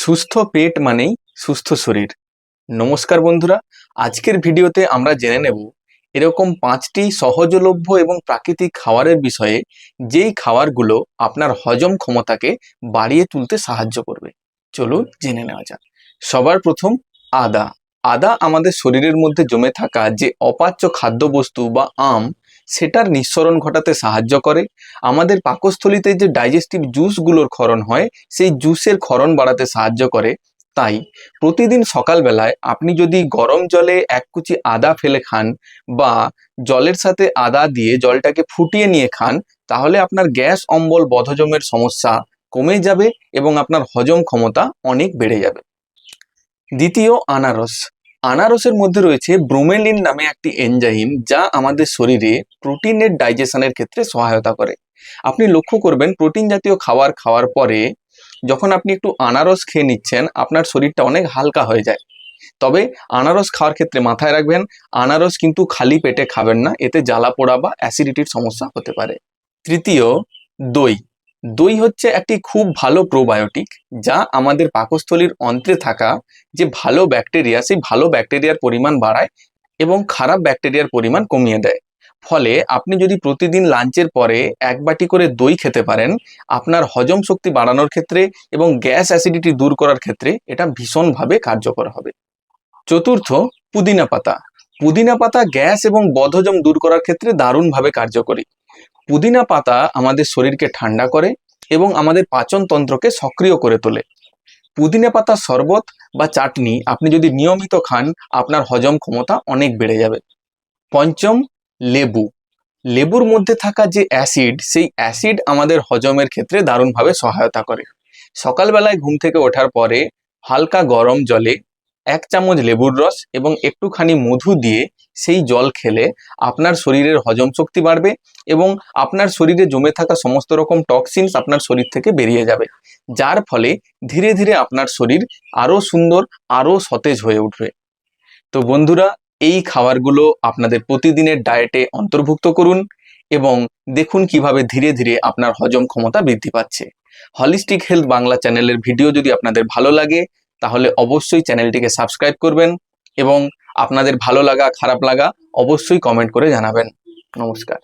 সুস্থ পেট মানেই সুস্থ শরীর। নমস্কার বন্ধুরা, আজকের ভিডিওতে আমরা জেনে নেব এরকম পাঁচটি সহজলভ্য এবং প্রাকৃতিক খাবারের বিষয়ে যেই খাবারগুলো আপনার হজম ক্ষমতাকে বাড়িয়ে তুলতে সাহায্য করবে। চলুন জেনে নেওয়া যাক। সবার প্রথম আদা। আদা আমাদের শরীরের মধ্যে জমে থাকা যে অপাচ্য খাদ্যবস্তু বা আম সেটার নিঃসরণ ঘটাতে সাহায্য করে। আমাদের পাকস্থলীতে যে ডাইজেস্টিভ জুসগুলোর ক্ষরণ হয়, সেই জুসের ক্ষরণ বাড়াতে সাহায্য করে। তাই প্রতিদিন সকালবেলায় আপনি যদি গরম জলে এক কুচি আদা ফেলে খান বা জলের সাথে আদা দিয়ে জলটাকে ফুটিয়ে নিয়ে খান, তাহলে আপনার গ্যাস অম্বল বদহজমের সমস্যা কমে যাবে এবং আপনার হজম ক্ষমতা অনেক বেড়ে যাবে। দ্বিতীয়, আনারস। আনারসের মধ্যে রয়েছে ব্রোমেলিন নামে একটি এনজাইম যা আমাদের শরীরে প্রোটিনের ডাইজেশনের ক্ষেত্রে সহায়তা করে। আপনি লক্ষ্য করবেন, প্রোটিন জাতীয় খাবার খাওয়ার পরে যখন আপনি একটু আনারস খেয়ে নিচ্ছেন, আপনার শরীরটা অনেক হালকা হয়ে যায়। তবে আনারস খাওয়ার ক্ষেত্রে মাথায় রাখবেন, আনারস কিন্তু খালি পেটে খাবেন না, এতে জ্বালা পোড়া বা অ্যাসিডিটির সমস্যা হতে পারে। তৃতীয়, দই। দই হচ্ছে একটি খুব ভালো প্রোবায়োটিক যা আমাদের পাকস্থলীর অন্ত্রে থাকা যে ভালো ব্যাকটেরিয়া সেই ভালো ব্যাকটেরিয়ার পরিমাণ বাড়ায় এবং খারাপ ব্যাকটেরিয়ার পরিমাণ কমিয়ে দেয়। ফলে আপনি যদি প্রতিদিন লাঞ্চের পরে এক বাটি করে দই খেতে পারেন, আপনার হজম শক্তি বাড়ানোর ক্ষেত্রে এবং গ্যাস অ্যাসিডিটি দূর করার ক্ষেত্রে এটা ভীষণভাবে কার্যকর হবে। চতুর্থ, পুদিনা পাতা। পুদিনা পাতা গ্যাস এবং বদহজম দূর করার ক্ষেত্রে দারুণভাবে কার্যকরী। পুদিনা পাতা আমাদের শরীরকে ঠান্ডা করে এবং আমাদের পাচনতন্ত্রকে সক্রিয় করে তোলে। পুদিনা পাতার শরবত বা চাটনি আপনি যদি নিয়মিত খান, আপনার হজম ক্ষমতা অনেক বেড়ে যাবে। পঞ্চম, লেবু। লেবুর মধ্যে থাকা যে অ্যাসিড, সেই অ্যাসিড আমাদের হজমের ক্ষেত্রে দারুণভাবে সহায়তা করে। সকালবেলায় ঘুম থেকে ওঠার পরে হালকা গরম জলে এক চামচ লেবুর রস এবং একটুখানি মধু দিয়ে সেই জল খেলে আপনার শরীরের হজম শক্তি বাড়বে এবং আপনার শরীরে জমে থাকা সমস্ত রকম টক্সিনস আপনার শরীর থেকে বেরিয়ে যাবে। যার ফলে ধীরে ধীরে আপনার শরীর আরও সুন্দর, আরও সতেজ হয়ে উঠবে। তো বন্ধুরা, এই খাবারগুলো আপনাদের প্রতিদিনের ডায়েটে অন্তর্ভুক্ত করুন এবং দেখুন কীভাবে ধীরে ধীরে আপনার হজম ক্ষমতা বৃদ্ধি পাচ্ছে। হলিস্টিক হেলথ বাংলা চ্যানেলের ভিডিও যদি আপনাদের ভালো লাগে তাহলে অবশ্যই চ্যানেলটিকে সাবস্ক্রাইব করবেন এবং আপনাদের ভালো লাগা, খারাপ লাগা অবশ্যই কমেন্ট করে জানাবেন। নমস্কার।